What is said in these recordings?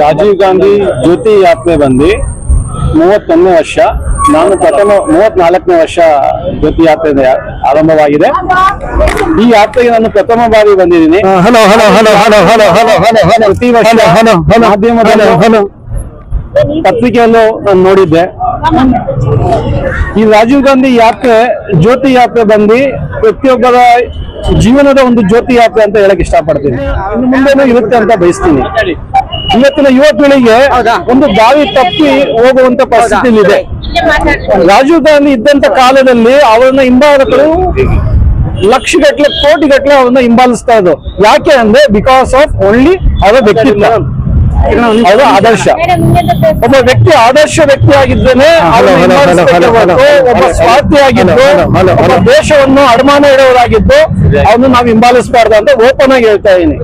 ರಾಜೀವ್ ಗಾಂಧಿ ಜ್ಯೋತಿ ಆಪ್ ಮೇ ಬಂದಿ ಮೂವತ್ತೊಂದನೇ ವರ್ಷ ನಾನು ಪ್ರಥಮ ಮೂವತ್ನಾಲ್ಕನೇ ವರ್ಷ ಜ್ಯೋತಿ ಯಾತ್ರೆ ಆರಂಭವಾಗಿದೆ. ಈ ಯಾತ್ರೆಗೆ ನಾನು ಪ್ರಥಮ ಬಾರಿ ಬಂದಿದ್ದೀನಿ. ಪ್ರತಿ ವರ್ಷ ಮಾಧ್ಯಮದಲ್ಲಿ ಪತ್ರಿಕೆಯಲ್ಲೂ ನಾನು ನೋಡಿದ್ದೆ. ಈ ರಾಜೀವ್ ಗಾಂಧಿ ಯಾತ್ರೆ ಜ್ಯೋತಿ ಯಾತ್ರೆ ಬಂದು ಪ್ರತಿಯೊಬ್ಬರ ಜೀವನದ ಒಂದು ಜ್ಯೋತಿ ಯಾತ್ರೆ ಅಂತ ಹೇಳಕ್ ಇಷ್ಟಪಡ್ತೀನಿ. ಇನ್ನು ಮುಂದೆನೂ ಇರುತ್ತೆ ಅಂತ ಬಯಸ್ತೀನಿ. ಇವತ್ತಿನ ಯುವ ಪೀಳಿಗೆ ಒಂದು ಬಾವಿ ತಪ್ಪಿ ಹೋಗುವಂತ ಪರಿಸ್ಥಿತಿ ಇದೆ ರಾಜೀವ್ ಗಾಂಧಿ ಇದ್ದಂತ ಕಾಲದಲ್ಲಿ ಅವರನ್ನ ಹಿಂಬಾಲಕರು ಲಕ್ಷಗಟ್ಲೆ ಕೋಟಿಗಟ್ಲೆ ಅವ್ರನ್ನ ಹಿಂಬಾಲಿಸ್ತಾ ಇದ್ರು. ಯಾಕೆ ಅಂದ್ರೆ ಬಿಕಾಸ್ ಆಫ್ ಓನ್ಲಿ ಅವರ ವ್ಯಕ್ತಿತ್ವ. ಅವರ ಆದರ್ಶ. ಒಬ್ಬ ವ್ಯಕ್ತಿ ಆದರ್ಶ ವ್ಯಕ್ತಿ ಆಗಿದ್ದೇನೆ. ಒಬ್ಬ ಸ್ವಾರ್ಥಿಯಾಗಿದ್ದು ಹಲೋ, ಹಲೋ, ಒಬ್ಬ ದೇಶವನ್ನು ಅಡಮಾನ ಇಡೋರಾಗಿದ್ದು ಅವನು ನಾವು ಹಿಂಬಾಲಿಸಬಾರ್ದು ಅಂತ ಓಪನ್ ಆಗಿ ಹೇಳ್ತಾ ಇದೀನಿ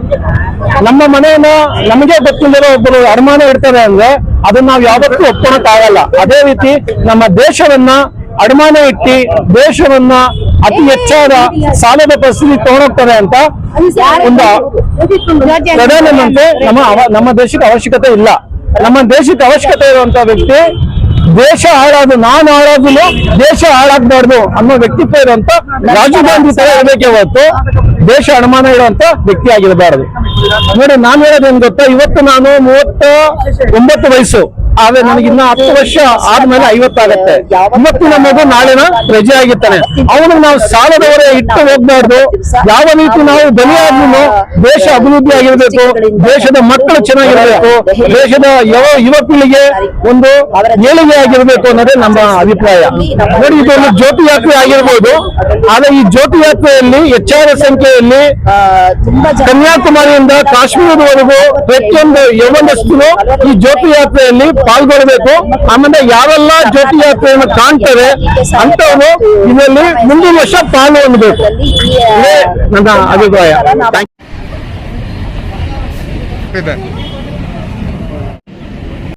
ನಮ್ಮ ಮನೆಯನ್ನ ನಮಗೆ ಗೊತ್ತಿಲ್ಲದೇ ಒಬ್ಬರು ಅಡಮಾನ ಇಡ್ತಾರೆ ಅಂದ್ರೆ ಅದನ್ನ ನಾವು ಯಾವತ್ತೂ ಒಪ್ಕೊಳಕ್ಕಾಗಲ್ಲ. ಅದೇ ರೀತಿ ನಮ್ಮ ದೇಶವನ್ನ ಅಡಮಾನ ಇಟ್ಟಿ ದೇಶವನ್ನ ಅತಿ ಹೆಚ್ಚಾದ ಸಾಲದ ಪರಿಸ್ಥಿತಿ ತಗೊಂಡೋಗ್ತಾರೆ ಅಂತ ಒಂದು ಪ್ರಧಾನಮಂತ್ರಿ ನಮ್ಮ ನಮ್ಮ ದೇಶಕ್ಕೆ ಅವಶ್ಯಕತೆ ಇಲ್ಲ. ನಮ್ಮ ದೇಶಕ್ಕೆ ಅವಶ್ಯಕತೆ ಇರುವಂತ ವ್ಯಕ್ತಿ ದೇಶ ಹಾಳಾದ್ರು, ನಾನು ಹಾಳಾದ್ರು ದೇಶ ಹಾಳಾಗ್ಬಾರ್ದು ಅನ್ನೋ ವ್ಯಕ್ತಿತ್ವ ಇರುವಂತ ರಾಜೀವ್ ಗಾಂಧಿ ತರ ಇರಬೇಕೆ ಹೊತ್ತು ದೇಶ ಅನುಮಾನ ಇರುವಂತ ವ್ಯಕ್ತಿ ಆಗಿರಬಾರದು. ನೋಡಿ, ನಾನು ಹೇಳೋದೇನ್ ಗೊತ್ತಾ? ಇವತ್ತು ನಾನು ಮೂವತ್ತ ಒಂಬತ್ತು ವಯಸ್ಸು. ಆದ್ರೆ ನನಗೆ ಇನ್ನ ಹತ್ತು ವರ್ಷ ಆದ್ಮೇಲೆ ಐವತ್ತಾಗತ್ತೆ. ಇವತ್ತಿನ ಮಗು ನಾಳೆನ ರಜೆ ಆಗಿರ್ತಾನೆ ಅವನು ನಾವು ಸಾಲದವರೇ ಇಟ್ಟು ಹೋಗ್ಬಾರ್ದು. ಯಾವ ರೀತಿ ನಾವು ಬಲಿಯಾದ್ರೂ ದೇಶ ಅಭಿವೃದ್ಧಿ ಆಗಿರ್ಬೇಕು. ದೇಶದ ಮಕ್ಕಳು ಚೆನ್ನಾಗಿರ್ಬೇಕು. ದೇಶದ ಯಾವ ಯುವಕಿಗೆ ಒಂದು ಏಳಿಗೆ ಆಗಿರ್ಬೇಕು ಅನ್ನೋದೇ ನಮ್ಮ ಅಭಿಪ್ರಾಯ. ನೋಡಿ, ಇದೊಂದು ಜ್ಯೋತಿ ಯಾತ್ರೆ ಆಗಿರ್ಬೋದು. ಆದ್ರೆ ಈ ಜ್ಯೋತಿ ಯಾತ್ರೆಯಲ್ಲಿ ಹೆಚ್ಚಾದ ಸಂಖ್ಯೆಯಲ್ಲಿ ಕನ್ಯಾಕುಮಾರಿಯಿಂದ ಕಾಶ್ಮೀರದವರೆಗೂ ಪ್ರತಿಯೊಂದು ಯವನಸ್ಥರು ಈ ಜ್ಯೋತಿ ಯಾತ್ರೆಯಲ್ಲಿ ಪಾಲ್ಗೊಳ್ಬೇಕು ಆಮೇಲೆ ಯಾರೆಲ್ಲ ಜ್ಯೋತಿ ಯಾತ್ರೆಯನ್ನು ಕಾಣ್ತಾರೆ ಅಂತವರು ಇದರಲ್ಲಿ ಮುಂದಿನ ವರ್ಷ ಪಾಲು ಹೊಂದಬೇಕು ಇದೇ ನನ್ನ ಅಭಿಪ್ರಾಯ Thank you. ಇದೆ